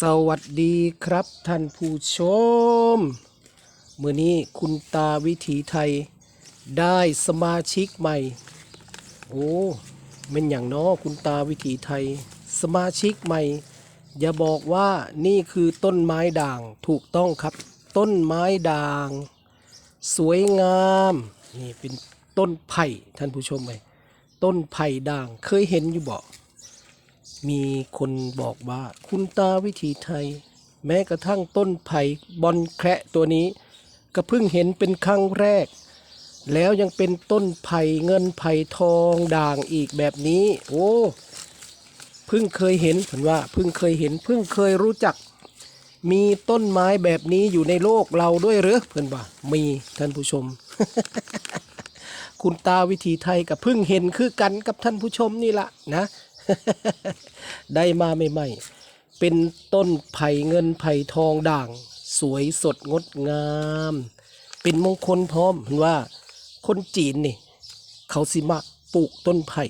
สวัสดีครับท่านผู้ชม เมื่อนี้คุณตาวิถีไทยได้สมาชิกใหม่ โอ้เป็นอย่างน้อคุณตาวิถีไทย สมาชิกใหม่ อย่าบอกว่านี่คือต้นไม้ด่างถูกต้องครับ ต้นไม้ด่าง สวยงามนี่เป็นต้นไผ่ท่านผู้ชมไหมต้นไผ่ด่างเคยเห็นอยู่บ่ มีคนบอกว่าคุณตาวิถีไทย แม้กระทั่งต้นไผ่บอนแคระตัวนี้ ก็เพิ่งเห็นเป็นครั้งแรก แล้วยังเป็นต้นไผ่เงินไผ่ทองด่างอีกแบบนี้ โอ้เพิ่งเคยเห็นผมว่าเพิ่งเคยเห็นเพิ่งเคยรู้จัก มีต้นไม้แบบนี้อยู่ในโลกเราด้วยหรือเพื่อนบ่ามีท่านผู้ชม คุณตาวิถีไทยกับเพิ่งเห็นคือกันกับท่านผู้ชมนี่ละนะ ได้มาใหม่ๆ เป็นต้นไผ่เงินไผ่ทองด่าง สวยสดงดงาม เป็นมงคลพร้อมเห็นว่า คนจีนนี่ เขาสิมาปลูกต้นไผ่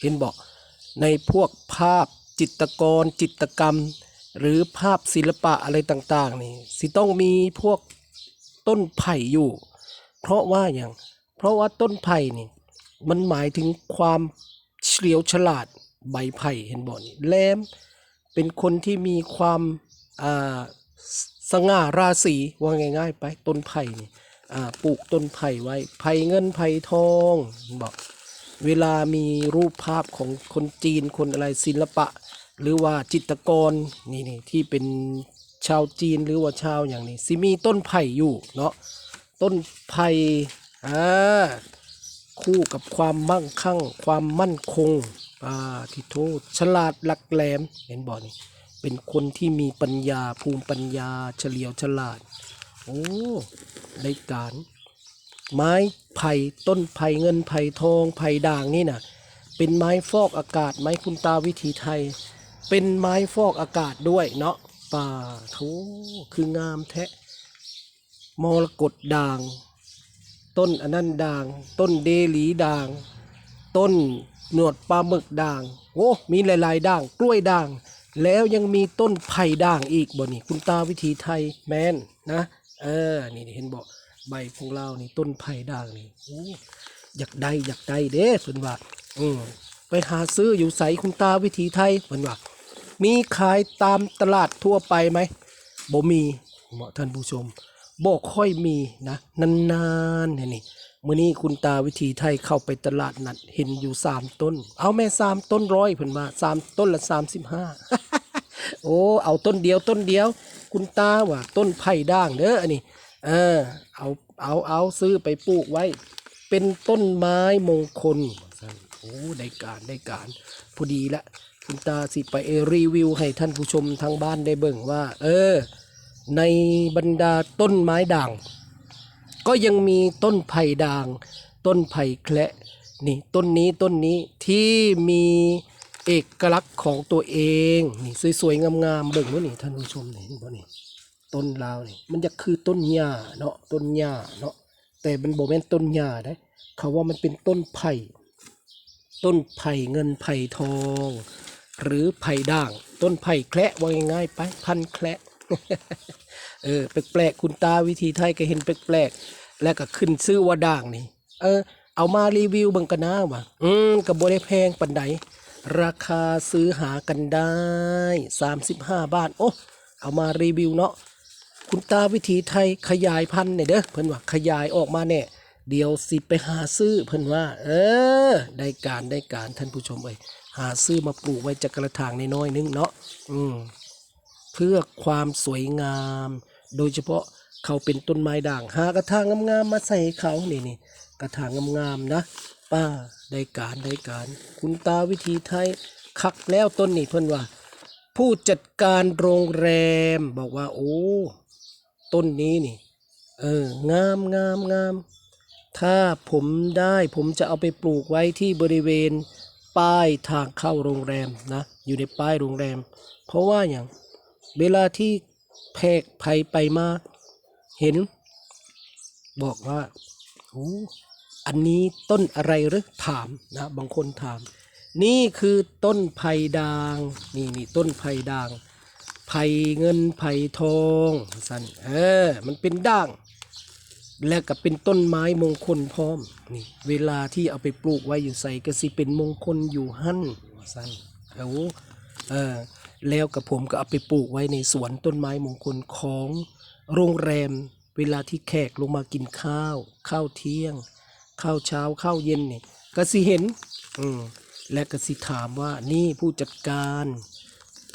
เห็นบอกในพวกภาพจิตกรจิตกรรม หรือภาพศิลปะอะไรต่าง ๆ นี่ สิต้องมีพวกต้นไผ่อยู่ เพราะว่าอย่าง เพราะว่าต้นไผ่นี่ มันหมายถึงความเฉลียวฉลาด ใบไผ่เห็นบ่นี่แหลมเป็นคนที่มีความอ่าสง่าราศีว่าง่าย ๆ ไปต้นไผ่นี่อ่าปลูกต้นไผ่ไว้ไผ่เงินไผ่ทองบอกเวลามีรูปภาพของคนจีนคนอะไรศิลปะ หรือว่าจิตรกรนี่นี่ที่เป็นชาวจีนหรือว่าชาวอย่างนี้สิมีต้นไผ่อยู่เนาะต้นไผ่อ่าคู่กับความมั่งคั่ง ความมั่นคง อ่าที่โทษฉลาดหลักแหลมเห็นบ่นี่เป็นคนที่มีปัญญาภูมิปัญญาเฉลียวฉลาด โอ้ได้การ ไม้ไผ่ต้นไผ่เงินไผ่ทองไผ่ด่างนี่น่ะ เป็นไม้ฟอกอากาศไม้คุณตาวิถีไทย เป็นไม้ฟอกอากาศด้วยเนาะป่าโถคืองามแท้มรกตด่าง ต้นอันนั้นด่าง ต้นเดลีด่าง ต้น หนวดปลาหมึกด่าง โอ้มีหลายๆด่าง กล้วยด่าง แล้วยังมีต้นไผ่ด่างอีกบ่นี่คุณตาวิถีไทยแมนนะ เออ นี่เห็นบอกใบของเรานี่ต้นไผ่ด่างนี่โอ้อยากได้อยากได้เด้เพิ่นว่าอืมไปหาซื้ออยู่ใสคุณตาวิถีไทยเพิ่นว่ามีขายตามตลาดทั่วไปไหมบ่มีเหมาะท่านผู้ชมบ่ค่อยมีนะนานๆเนี่ยนี่ มื้อนี้คุณตาวิถีไทยเข้าไปตลาดนัดเห็นอยู่สามต้น เอาแม่สามต้นร้อยเพิ่นว่าสามต้นละสามสิบห้าโอ้เอาต้นเดียวต้นเดียว คุณตาว่าต้นไผ่ด่างเด้ออันนี้เออเอาเอาเอาซื้อไปปลูกไว้ เป็นต้นไม้มงคลโอ้ได้การได้การพอดีละคุณตาสิไปรีวิวให้ท่านผู้ชมทางบ้านได้เบิ่งว่า เออ ในบรรดาต้นไม้ด่าง ก็ยังมีต้นไผ่ด่าง ต้นไผ่แคละนี่ต้นนี้ต้นนี้ที่มีเอกลักษณ์ของตัวเองนี่สวยๆงามๆเบิ่งว่านี่ท่านผู้ชมนี่เห็นบ่นี่ต้นลาวนี่มันจะคือต้นหญ้าเนาะต้นหญ้าเนาะแต่มันบ่แม่นต้นหญ้าได้เขาว่ามันเป็นต้นไผ่ต้นไผ่เงินไผ่ทอง หรือไผ่ด่าง ต้นไผ่แคละว่าง่ายๆไปพันแคละ เออแปลกๆคุณตาวิธีไทยก็เห็นแปลกๆแล้วก็ขึ้นซื้อว่าด่างนี่เออ เอามารีวิวบังกันนะว่ะอืมกับ่ได้แพงปันใดราคาซื้อหากันได้ 35 บาท โอ้เอามารีวิวเนาะคุณตาวิถีไทยขยายพันธุ์เนี่ยเด้อเพิ่นว่าขยายออกมาเนี่ยเดี๋ยวสิไปหาซื้อเพิ่นว่า เออ ได้การได้การท่านผู้ชมเอ้ยหาซื้อมาปลูกไว้จักกระถางน้อยๆนึงเนาะอืม เพื่อความสวยงาม โดยเฉพาะเขาเป็นต้นไม้ด่างหากระถางงามๆมาใส่เขานี่นี่กระถางงามๆนะ ป้าได้การได้การ คุณตาวิธีไทยคักแล้วต้นนี่เพิ่อนว่า ผู้จัดการโรงแรมบอกว่า โอ้ต้นนี้นี่ เอองามงามงามถ้าผมได้ผมจะเอาไปปลูกไว้ที่บริเวณป้ายทางเข้าโรงแรมนะ อยู่ในป้ายโรงแรม เพราะว่าอย่าง เวลาที่แพกภัยไปมา เห็น บอกว่าโอ้อันนี้ต้นอะไรหรือถามนะบางคนถาม นี่คือต้นไผ่ด่างนี่นี่ต้นไผ่ด่างไผ่เงินไผ่ทองสันเออมันเป็นด่าง และก็เป็นต้นไม้มงคลพร้อมนี่เวลาที่เอาไปปลูกไว้อยู่ใส่ก็สิเป็นมงคลอยู่หั่นว่าซั่นเอาเออ แล้วกับผมก็เอาไปปลูกไว้ในสวนต้นไม้มงคลของโรงแรม เวลาที่แขกลงมากินข้าว ข้าวเที่ยง ข้าวเช้าข้าวเย็นนี่ก็สิเห็น อืมและก็สิถามว่านี่ผู้จัดการ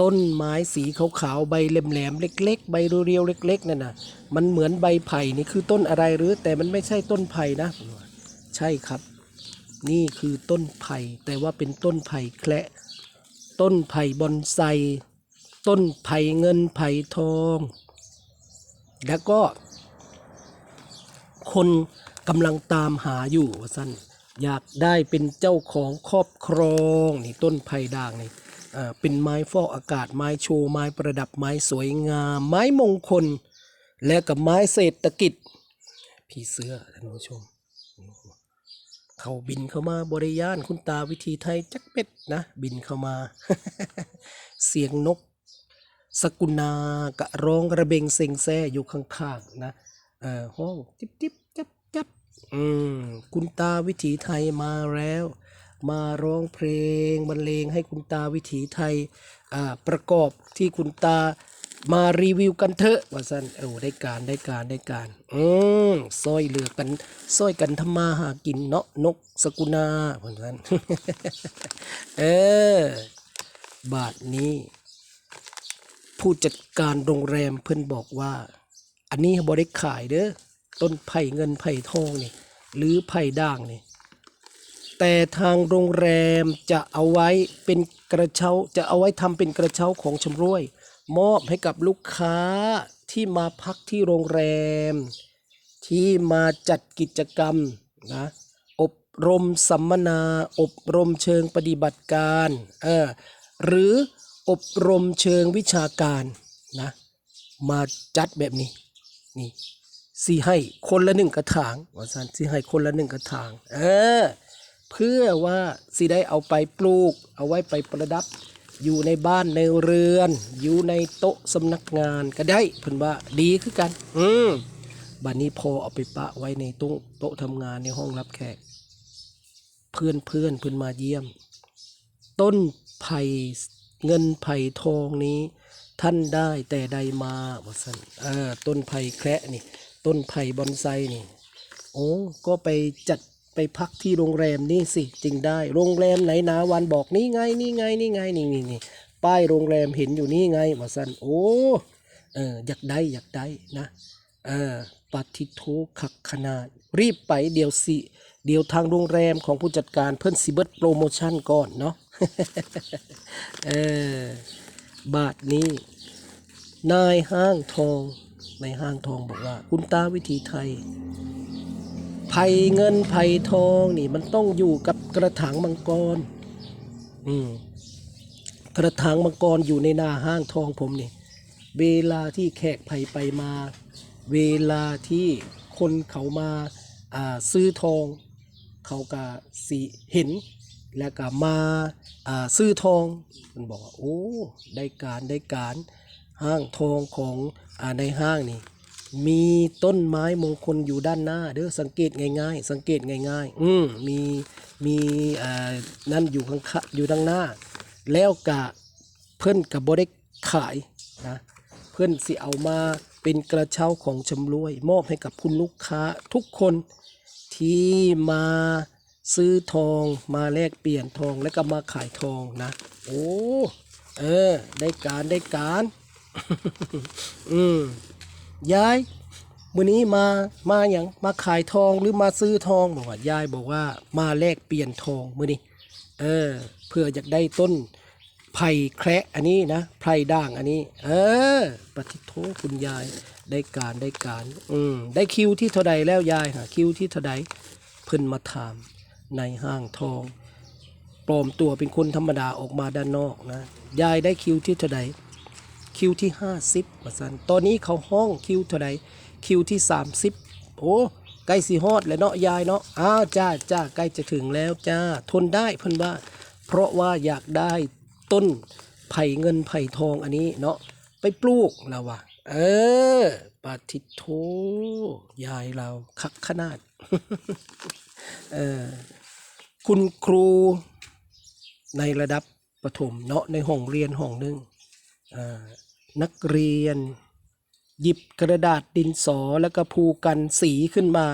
ต้นไม้สีขาวๆใบแหลมๆเล็ก ๆ ใบเรียวๆเล็ก ๆนั่นน่ะ มันเหมือนใบไผ่นี่คือต้นอะไรหรือ แต่มันไม่ใช่ต้นไผ่นะ ใช่ครับ นี่คือต้นไผ่แต่ว่าเป็นต้นไผ่แคละ ต้นไผ่บอนไซ ต้นไผ่เงินไผ่ทอง แล้วก็ คนกำลังตามหาอยู่ว่าสั้นอยากได้เป็นเจ้าของครอบครองนี่ต้นไผ่ด่างนี่เอ่อเป็นไม้ฟอกอากาศไม้โชว์ไม้ประดับไม้สวยงาม ไม้มงคล และกับไม้เศรษฐกิจ พี่เสื้อท่านผู้ชม เขาบินเข้ามาบริยานคุณตาวิธีไทยจักเป็ดนะ บินเข้ามา เสียงนก สกุณากะร้องระเบงเซ็งแซ่อยู่ข้างๆนะเออห้องจิบจิบจับจับอืมคุณตาวิถีไทยมาแล้ว มาร้องเพลงบรรเลงให้คุณตาวิถีไทยอ่าประกอบที่คุณตา มารีวิวกันเถอะว่าสันโอ้ได้การได้การได้การ อืมซอยเหลือกันซอยกันทำมาหากินเนาะนกสกุณาเหมือนกันเออบาทนี้ ผู้จัดการโรงแรมเพิ่นบอกว่า อันนี้บริขายเด้อต้นไผ่เงินไผ่ทองนี่หรือไผ่ด่างนี่แต่ทางโรงแรมจะเอาไว้เป็นกระเช้าจะเอาไว้ทำเป็นกระเช้าของชำร่วย มอบให้กับลูกค้าที่มาพักที่โรงแรม ที่มาจัดกิจกรรมนะอบรมสัมมนา อบรมเชิงปฏิบัติการเออหรืออบรมเชิงวิชาการนะมาจัดแบบนี้นี่สิให้คนละหนึ่งกระถางว่าสันสิให้คนละหนึ่งกระถาง เออ เพื่อว่าสิได้เอาไปปลูก เอาไว้ไปประดับ อยู่ในบ้านในเรือน อยู่ในโต๊ะสำนักงานก็ได้เพิ่นว่าดีคือกัน อืมบัดนี้พอเอาไปปะไว้ในโต๊ะโต๊ะทำงานในห้องรับแขก เพื่อนเพื่อนเพื่อนมาเยี่ยม ต้นไผ่เงินไผ่ทองนี้ ท่านได้แต่ใดมาว่าสันเออต้นไผ่แคระนี่ ต้นไผ่บอนไซนี่โอ้ก็ไปจัด ไปพักที่โรงแรมนี่สิจึงได้ โรงแรมไหนนาวันบอกนี่ไงนี่ไงนี่ไงนี่นี่นี่ป้ายโรงแรมเห็นอยู่นี่ไงว่าสันโอ้เอออยากได้อยากได้นะเออปฏิโทขักขนาด รีบไปเดี๋ยวสิเดี๋ยวทางโรงแรมของผู้จัดการเพิ่อนสิเบิดโปรโมชั่นก่อนเนาะเออบาทนี้ นายห้างทองนายห้างทองบอกว่า คุณตาวิถีไทย ไผ่เงินไผ่ทองนี่มันต้องอยู่กับกระถางมังกรอืมกระถางมังกรอยู่ในหน้าห้างทองผมนี่ เวลาที่แขกไผ่ไปมา เวลาที่คนเขามาอ่าซื้อทอง เขาก็สิเห็น แล้วก็มาอ่าซื้อทองมันบอกว่าโอ้ได้การได้การห้างทองของอ่าในห้างนี่ มีต้นไม้มงคลอยู่ด้านหน้าเด้อสังเกตง่ายๆ สังเกตง่ายๆ อืมมีมีอ่านั่นอยู่ข้างอยู่ด้านหน้า แล้วกะเพิ่นกับบได้ขายนะเพื่อนสิเอามาเป็นกระเช้าของชำรวย มอบให้กับคุณลูกค้าทุกคนที่มาซื้อทองมาแลกเปลี่ยนทองแล้วก็มาขายทองนะ โอ้ เออ ได้การได้การ อืม ยายมื้อนี้มามาอย่างมาขายทองหรือมาซื้อทองบอกว่ายายบอกว่ามาแลกเปลี่ยนทองมื้อนี้เออเพื่ออยากได้ต้นไผ่แคระอันนี้นะไผ่ด่างอันนี้ เออปฏิโทคุณยายได้การได้การอืมได้คิวที่เท่าใดแล้วยายหาคิวที่เท่าใดเพิ่นมาถามในห้างทองปลอมตัวเป็นคนธรรมดาออกมาด้านนอกนะยายได้คิวที่เท่าใด คิวที่ห้าสิบว่าสันตอนนี้เขาห้องคิวเท่าใดคิวที่สามสิบโอ้ใกล้สีฮอดแล้วเนาะยายเนาะอ้าวจ้าจ้าใกล้จะถึงแล้วจ้าทนได้เพิ่นว่า เพราะว่าอยากได้ต้นไผ่เงินไผ่ทองอันนี้เนาะไปปลูกแล้ววะเออปาทิโทยายเราคักขนาดเออคุณครูในระดับประถมเนาะในห้องเรียนห้องหนึ่งอ่า นักเรียน หยิบกระดาษดินสอแล้วก็ภูกันสีขึ้นมา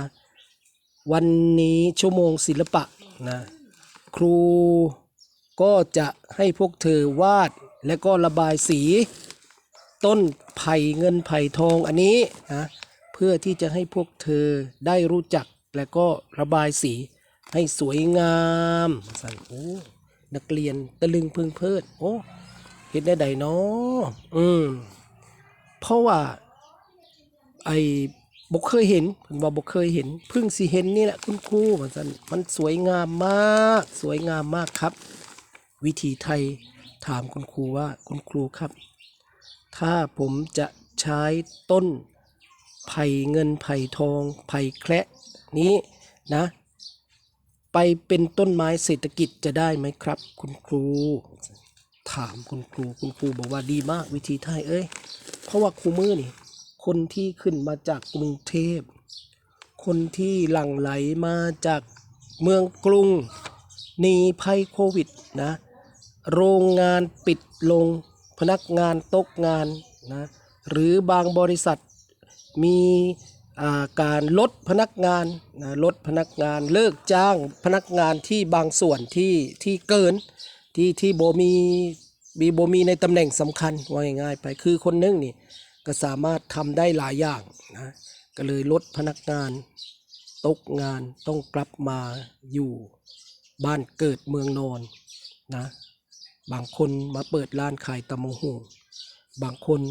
วันนี้ชั่วโมงศิลปะนะครูก็จะให้พวกเธอวาดและก็ระบายสี ต้นไผ่เงินไผ่ทองอันนี้นะเพื่อที่จะให้พวกเธอได้รู้จักและก็ระบายสีให้สวยงามสั่นโอ้นักเรียนตะลึงพึงเพลิดโอ้ เห็นได้ใดเนาะอืมเพราะว่า ไอ้บกเคยเห็นผมว่าบกเคยเห็นเพิ่งสิเห็นนี่แหละคุณครูมันสันมันสวยงามมาก สวยงามมากครับ วิธีไทยถามคุณครูว่าคุณครูครับ ถ้าผมจะใช้ต้นไผ่เงินไผ่ทองไผ่แคระนี้นะ ไปเป็นต้นไม้เศรษฐกิจจะได้ไหมครับ คุณครู ถามคุณครู คุณครูบอกว่าดีมากวิธีไทยเอ้ย เพราะว่าครูมือนี่ คนที่ขึ้นมาจากกรุงเทพ คนที่หลั่งไหลมาจากเมืองกรุงหนีภัยโควิดนะ โรงงานปิดลง พนักงานตกงานนะ หรือบางบริษัทมีอาการลดพนักงานนะลดพนักงานเลิกจ้างพนักงานที่บางส่วนที่ที่เกิน ที่ที่โบมีมีโบมีในตำแหน่งสำคัญว่าง่ายๆไปคือคนหนึงนี่ก็สามารถทำได้หลายอย่างนะก็เลยลดพนักงานตกงานต้องกลับมาอยู่บ้านเกิดเมืองนอนนะบางคนมาเปิดร้านขายตำมงหูบางคน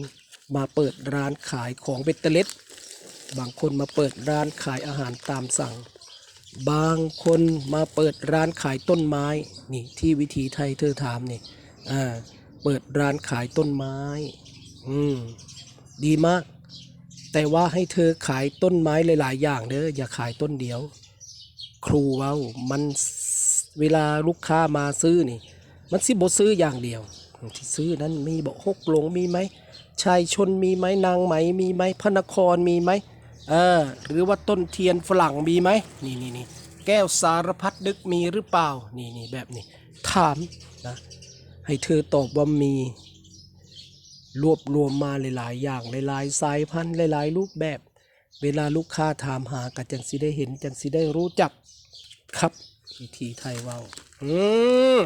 มาเปิดร้านขายของเบตเตเล็ด บางคนมาเปิดร้านขายอาหารตามสั่ง บางคนมาเปิดร้านขายต้นไม้นี่ที่วิธีไทยเธอถามนี่อ่าเปิดร้านขายต้นไม้ อืมดีมาก แต่ว่าให้เธอขายต้นไม้หลาย ๆ อย่างเด้ออย่าขายต้นเดียว ครูเว้ามันเวลาลูกค้ามาซื้อนี่ มันสิบ่ซื้ออย่างเดียวที่ซื้อนั้นมีบอกหกลงมีไหมชายชนมีไหมนางไหมมีไหมพระนครมีไหม เออหรือว่าต้นเทียนฝรั่งมีไหมนี่นี่นี่แก้วสารพัดนึกมีหรือเปล่านี่นี่แบบนี้ ถามนะให้เธอตอบว่ามี รวบรวมมาหลาย ๆ อย่างหลายๆสายพันธุ์หลาย ๆ รูปแบบ เวลาลูกค้าถามหากัจังสิได้เห็นจังสิได้รู้จักครับวิธีไทยเว้าอืม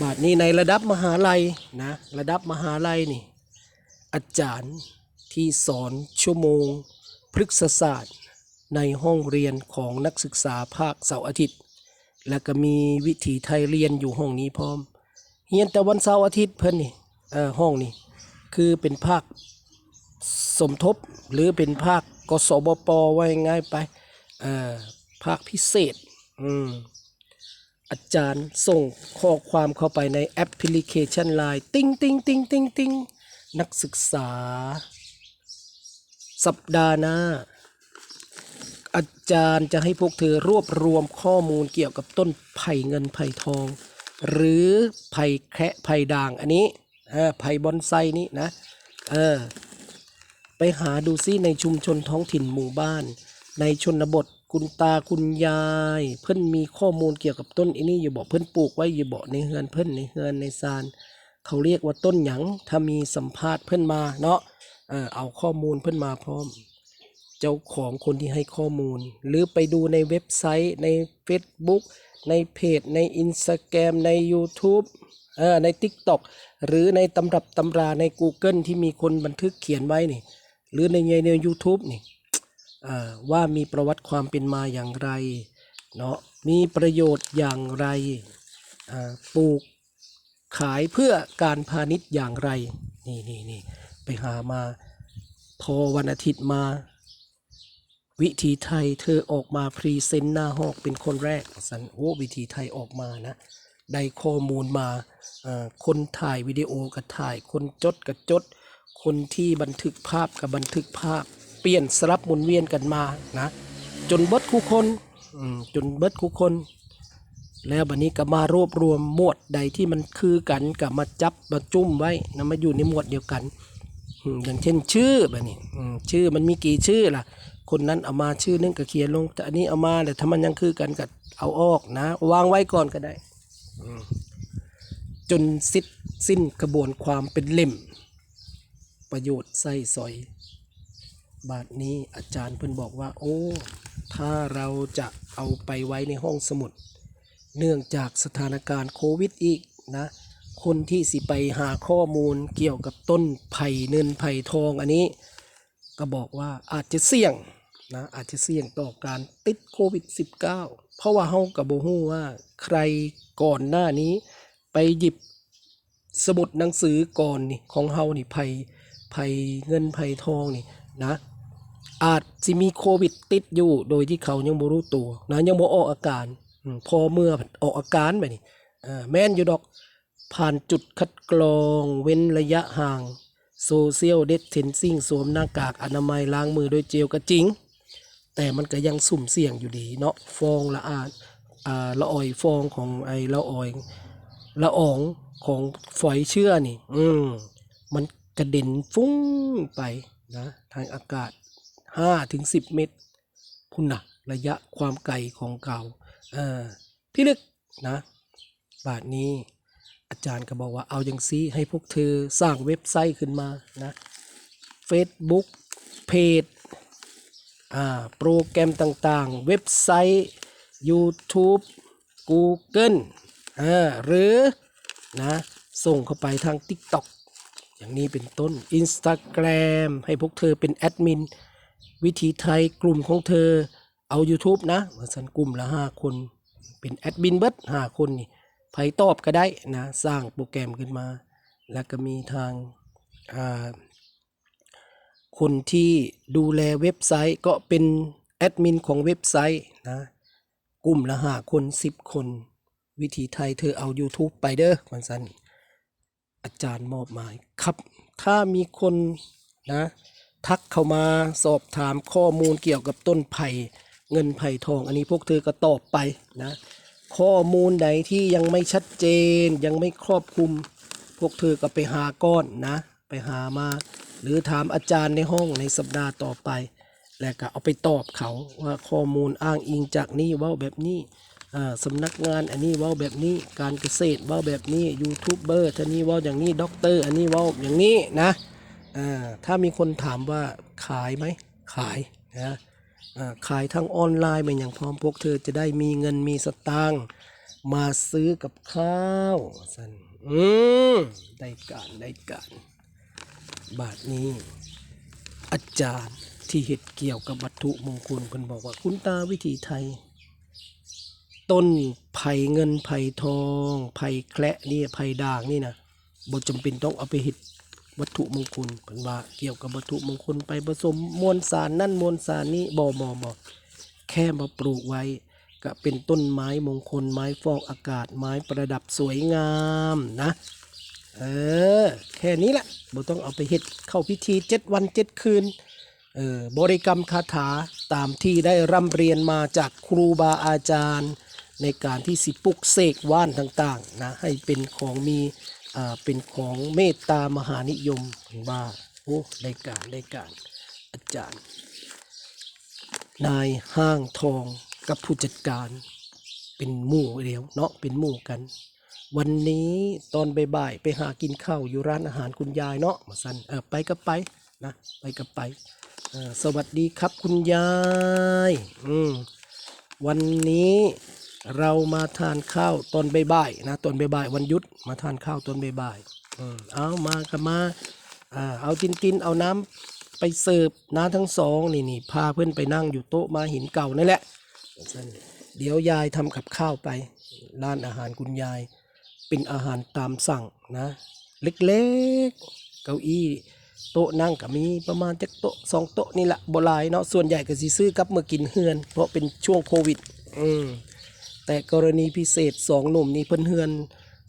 บาทนี้ในระดับมหาลัยนะ ระดับมหาลัยนี่ อาจารย์ ที่สอนชั่วโมงพฤกษศาสตร์ ในห้องเรียนของนักศึกษาภาคเสาร์อาทิตย์ แล้วก็มีวิถีไทยเรียนอยู่ห้องนี้พร้อมเฮียนแต่วันเสาร์อาทิตย์เพิ่นนี่เออห้องนี่คือเป็นภาคสมทบหรือเป็นภาคกสบปไว้ง่ายไปเออภาคพิเศษอืมอาจารย์ส่งข้อความเข้าไปในแอปพลิเคชัน Line ติ้งติ้งติ้งติ้งติ้งนักศึกษา สัปดาห์หน้า อาจารย์จะให้พวกเธอรวบรวมข้อมูลเกี่ยวกับต้นไผ่เงินไผ่ทอง หรือไผ่แคะไผ่ด่างอันนี้ไผ่บอนไซนี่นะเออไปหาดูซิในชุมชนท้องถิ่นหมู่บ้าน ในชนบทคุณตาคุณยาย เพิ่อนมีข้อมูลเกี่ยวกับต้นอันนี้อย่าบอกเพิ่อนปลูกไว้อย่าบอกในเฮือนเพิ่อนในเฮือนในซานเขาเรียกว่าต้นหยังถ้ามีสัมภาษณ์เพิ่อนมาเนาะ เออเอาข้อมูลเพิ่นมาพร้อม เจ้าของคนที่ให้ข้อมูล หรือไปดูในเว็บไซต์ใน Facebook ในเพจ ใน Instagram ใน YouTube เออใน TikTok หรือในตำรับตำราใน Google ที่มีคนบันทึกเขียนไว้นี่ หรือในใน YouTube นี่อ่าว่ามีประวัติความเป็นมาอย่างไรเนาะมีประโยชน์อย่างไรอ่าปลูกขายเพื่อการพาณิชย์อย่างไร นี่นี่นี่ ไปหามา พอวันอาทิตย์มา วิธีไทยเธอออกมาพรีเซนต์หน้าหอกเป็นคนแรกสันโอ้วิธีไทยออกมานะได้ข้อมูลมาคนถ่ายวิดีโอก็ถ่าย คนจดก็จด คนที่บันทึกภาพกับบันทึกภาพ เปลี่ยนสลับหมุนเวียนกันมานะจนเบิดคู่คนจนเบิดคู่คน แล้วบัดนี้ก็มารวบรวมหมวดใดที่มันคือกันกับมาจับมาจุ่มไว้นะมาอยู่ในหมวดเดียวกัน อย่างเช่นชื่อแบบนี้ชื่อมันมีกี่ชื่อล่ะ คนนั้นเอามาชื่อนึงก็เขียนลง แต่อันนี้เอามาแต่ถ้ามันยังคือกันก็เอาออกนะ วางไว้ก่อนก็ได้จนสิ้นสิ้นกระบวนความเป็นเล่ม ประโยชน์ใส่สอย บาทนี้อาจารย์เพิ่นบอกว่า โอ้ ถ้าเราจะเอาไปไว้ในห้องสมุด เนื่องจากสถานการณ์โควิดอีกนะ คนที่สิไปหาข้อมูลเกี่ยวกับต้นไผ่เนินไผ่ทองอันนี้ ก็บอกว่าอาจจะเสี่ยงนะอาจจะเสี่ยงต่อการติดโควิด -19 เพราะว่าเฮากับโบฮู้ว่าใครก่อนหน้านี้ไปหยิบสมุดหนังสือก่อนนี่ของเฮานี่ไผ่ไผ่เงินไผ่ทองนี่นะ อาจจะมีโควิดติดอยู่โดยที่เขายังบ่รู้ตัวนะยังบ่ออกอาการพอเมื่อออกอาการไปนี่แม่นอยู่ดอก ผ่านจุดคัดกรองเว้นระยะห่างโซเชียลเด t เทนซิ่งสวมหน้ากากอนามัยล้างมือด้วยเจลก็จริง แต่มันก็ยังสุ่มเสี่ยงอยู่ดีเนาะฟองละอาอ่าละออยฟองของไอละออยละอองของฝอยเชื่อนี่ อืมมันกระเด็นฟุ้งไปนะทางอากาศห้าถึงสิบเมตร คุณนะระยะความไกลของเก่าเออพี่ลึกนะ บาทนี้ อาจารย์ก็บอกว่าเอาอย่างซีให้พวกเธอสร้างเว็บไซต์ขึ้นมานะ Facebook เพจอ่าโปรแกรมต่างๆ เว็บไซต์ YouTube Google อ่าหรือนะ ส่งเข้าไปทาง TikTok อย่างนี้เป็นต้น Instagram ให้พวกเธอเป็นแอดมิน วิธีไทยกลุ่มของเธอเอา YouTube นะมาสันกลุ่มละห้าคน เป็นแอดมินเบิดห้าคนนี่ ไผตอบก็ได้นะสร้างโปรแกรมขึ้นมา แล้วก็มีทางาคนที่ดูแลเว็บไซต์ก็เป็นแอดมินของเว็บไซต์นะกลุ่มละหาคนสิบคน วิธีไทยเธอเอา YouTube ไปเด้อมันสันอาจารย์มอบหมายครับ ถ้ามีคนนะทักเข้ามาสอบถามข้อมูลเกี่ยวกับต้นไผ่เงินไผ่ทอง อันนี้พวกเธอก็ตอบไปนะ ข้อมูลใดที่ยังไม่ชัดเจน ยังไม่ครอบคลุม พวกเธอก็ไปหาก้อนนะ ไปหามา หรือถามอาจารย์ในห้องในสัปดาห์ต่อไป แล้วก็เอาไปตอบเขาว่าข้อมูลอ้างอิงจากนี้ว่าแบบนี้อ่าสำนักงานอันนี้ว่าแบบนี้การเกษตรว่าแบบนี้ยูทูบเบอร์ท่านนี้ว่าอย่างนี้ด็อกเตอร์อันนี้ว่าอย่างนี้นะอ่าถ้ามีคนถามว่าขายไหมขายนะ ขายทางออนไลน์เป็นอย่างพร้อมพวกเธอจะได้มีเงินมีสตางค์มาซื้อกับข้าวสันอืมได้การได้การบาทนี้ อาจารย์ที่เห็ดเกี่ยวกับวัตถุมงคลเพิ่นบอกว่าคุณตาวิถีไทย ต้นไผ่เงินไผ่ทองไผ่แคละนี่ไผ่ด่างนี่นะบ่จำเป็นต้องเอาไปเห็ด วัตถุมงคลเพิ่นว่าเกี่ยวกับวัตถุมงคลไปผสมมวลสารนั่นมวลสารนี้บ่บ่บ่แค่มาปลูกไว้ ก็เป็นต้นไม้มงคลไม้ฟอกอากาศไม้ประดับสวยงามนะ เออ แค่นี้แหละบ่ต้องเอาไปเฮ็ดเข้าพิธีเจ็ดวันเจ็ดคืนเออบริกรรมคาถาตามที่ได้ร่ำเรียนมาจากครูบาอาจารย์ ในการที่สิปลุกเสกว่านต่างๆนะให้เป็นของมี เป็นของเมตตามหานิยมว่าโอ้ได้การได้การอาจารย์ นายห้างทองกับผู้จัดการเป็นหมู่เดียวเนาะเป็นหมู่กัน วันนี้ตอนบ่ายๆไปหากินข้าวอยู่ร้านอาหารคุณยายเนาะมาสันเออไปก็ไปนะไปก็ไปสวัสดีครับคุณยาย อืม วันนี้ เรามาทานข้าวตอนบ่ายๆนะตอนบ่ายๆวันหยุดมาทานข้าวตอนบ่ายๆอืมเอามากันมาอ่าเอากินกินเอาน้ำไปเสิร์ฟน้าทั้งสองนี่นี่พาเพื่อนไปนั่งอยู่โต๊ะมาหินเก่านั่นแหละเดี๋ยวยายทำกับข้าวไปร้านอาหารคุณยาย เป็นอาหารตามสั่งนะ เล็กๆ เก้าอี้โต๊ะนั่งก็มีประมาณจักโต๊ะสองโต๊ะนี่แหละบหลายเนาะส่วนใหญ่ก็สิซื้อกับเมื่อกินเฮือน เพราะเป็นช่วงโควิด อืม แต่กรณีพิเศษสองหนุ่มนี้เพิ่นเฮือน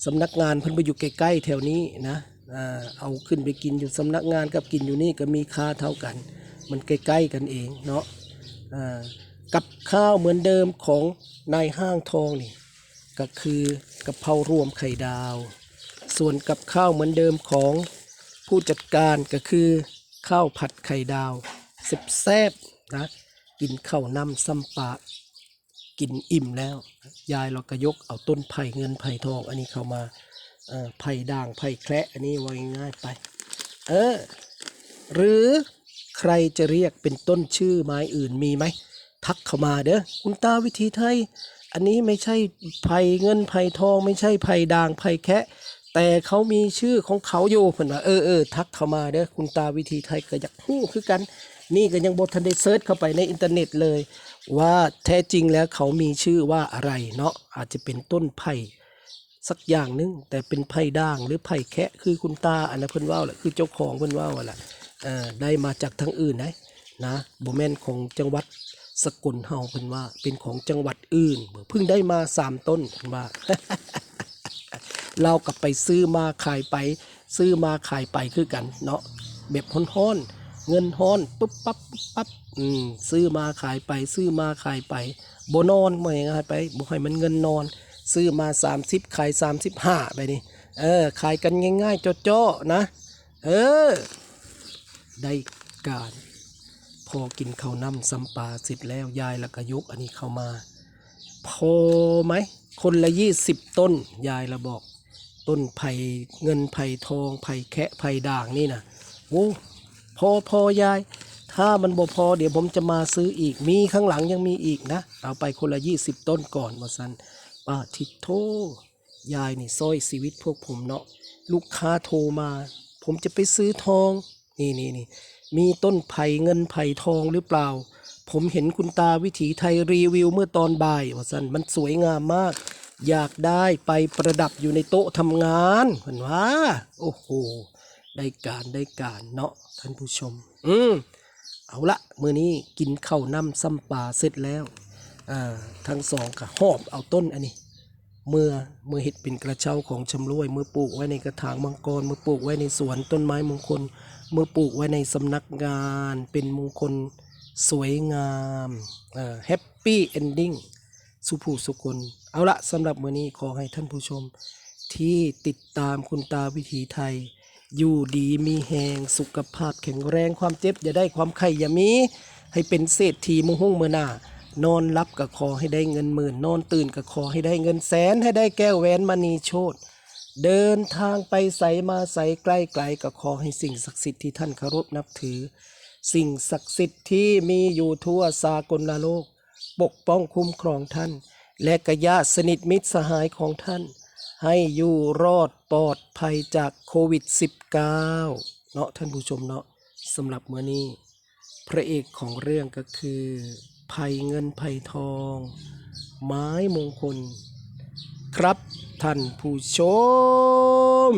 สำนักงานเพิ่นไปอยู่ใกล้ๆแถวนี้นะเอาขึ้นไปกินอยู่สำนักงานกับกินอยู่นี่ก็มีค่าเท่ากัน มันใกล้ๆกันเองเนาะกับข้าวเหมือนเดิมของนายห้างทองนี่ก็คือกะเพรารวมไข่ดาว ส่วนกับข้าวเหมือนเดิมของผู้จัดการก็คือข้าวผัดไข่ดาวแซ่บๆนะกินข้าวนำซ้ำปาก กินอิ่มแล้ว ยายเราก็ยกเอาต้นไผ่เงินไผ่ทอง อันนี้เข้ามาไผ่ด่างไผ่แคระอันนี้ว่าง่ายไป เออ หรือใครจะเรียกเป็นต้นชื่อไม้อื่นมีไหมทักเข้ามาเด้อคุณตาวิธีไทย อันนี้ไม่ใช่ไผ่เงินไผ่ทองไม่ใช่ไผ่ด่างไผ่แคะแต่เขามีชื่อของเขาอยู่เพิ่นว่าเออเออทักเข้ามาเด้อคุณตาวิธีไทยก็อยากฮู้คือกัน นี่ก็ยังบททันได้เซิร์ชเข้าไปในอินเทอร์เน็ตเลย ว่าแท้จริงแล้วเขามีชื่อว่าอะไรเนาะอาจจะเป็นต้นไผ่สักอย่างหนึง แต่เป็นไผ่ด่างหรือไผ่แคะคือคุณตาอันนั้นเพิ่นว่าแหละคือเจ้าของเพิ่นว่าแหละได้มาจากทางอื่นนะนะบแมนของจังหวัดสกลเฮาเพิ่นว่าเป็นของจังหวัดอื่นเพิ่งได้มาสามต้นเพิ่นว่าเรากลับไปซื้อมาขายไป ซื้อมาขายไปคือกันเนาะแบบฮ้อนๆ เงินฮ้อนปุ๊บปั๊บปุ๊บปั๊บอืมซื้อมาขายไป ซื้อมาขายไปโบนอนบ่ให้ง่ายไปบ่ให้มันเงินนอน ซื้อมา 30ขาย35ไปนี่เออขายกันง่ายๆจ้อๆนะ เออ ได้การพอกินข้าวน้ำซ้ำปลาเสร็จแล้วยายแล้วก็ยกอันนี้เข้ามา พอไหม คนละยี่สิบต้น ยายละบอก ต้นไผ่เงินไผ่ทองไผ่แคะไผ่ด่างนี่นะโอ้ พอพอยาย ถ้ามันบ่พอเดี๋ยวผมจะมาซื้ออีก มีข้างหลังยังมีอีกนะ เอาไปคนละยี่สิบต้นก่อนมาสันป้าทิดโทยายนี่ซ้อยชีวิตพวกผมเนาะ ลูกค้าโทรมา ผมจะไปซื้อทอง นี่นี่นี่ มีต้นไผ่เงินไผ่ทองหรือเปล่า ผมเห็นคุณตาวิถีไทยรีวิวเมื่อตอนบ่ายว่าสันมันสวยงามมาก อยากได้ไปประดับอยู่ในโต๊ะทำงานเห็นว่า โอ้โห ได้การได้การเนาะท่านผู้ชม อืมเอาละมื้อนี้กินข้าวน้ำซ้ำปลาเสร็จแล้วอ่าทั้งสองก็หอบเอาต้นอันนี้ เมื่อเมื่อเห็ดเป็นกระเช้าของชำร่วยเมื่อปลูกไว้ในกระถางมังกรเมื่อปลูกไว้ในสวนต้นไม้มงคล เมื่อปลูกไว้ในสำนักงานเป็นมงคลสวยงามแฮปปี้เอนดิ้งสุภูสุคน เอาละสำหรับมื้อนี้ขอให้ท่านผู้ชมที่ติดตามคุณตาวิถีไทย อยู่ดีมีแหงสุขภาพแข็งแรงความเจ็บอย่าได้ความไข่อย่ามี ให้เป็นเศรษฐีมุหุ่งเมื่อหน้านอนรับก็ขอให้ได้เงินหมื่น นอนตื่นก็ขอให้ได้เงินแสนให้ได้แก้วแหวนมณีโชตเดินทางไปใสมาใสใกล้ไกลก็ขอให้สิ่งศักดิ์สิทธิ์ที่ท่านเคารพนับถือ สิ่งศักดิ์สิทธิ์ที่มีอยู่ทั่วสากลโลก ปกป้องคุ้มครองท่าน และกญาติสนิทมิตรสหายของท่าน ให้อยู่รอดปลอดภัยจากโควิด -19 เนาะท่านผู้ชมเนาะสำหรับเมื่อนี้ พระเอกของเรื่องก็คือภัยเงินภัยทอง ไม้มงคล ครับท่านผู้ชม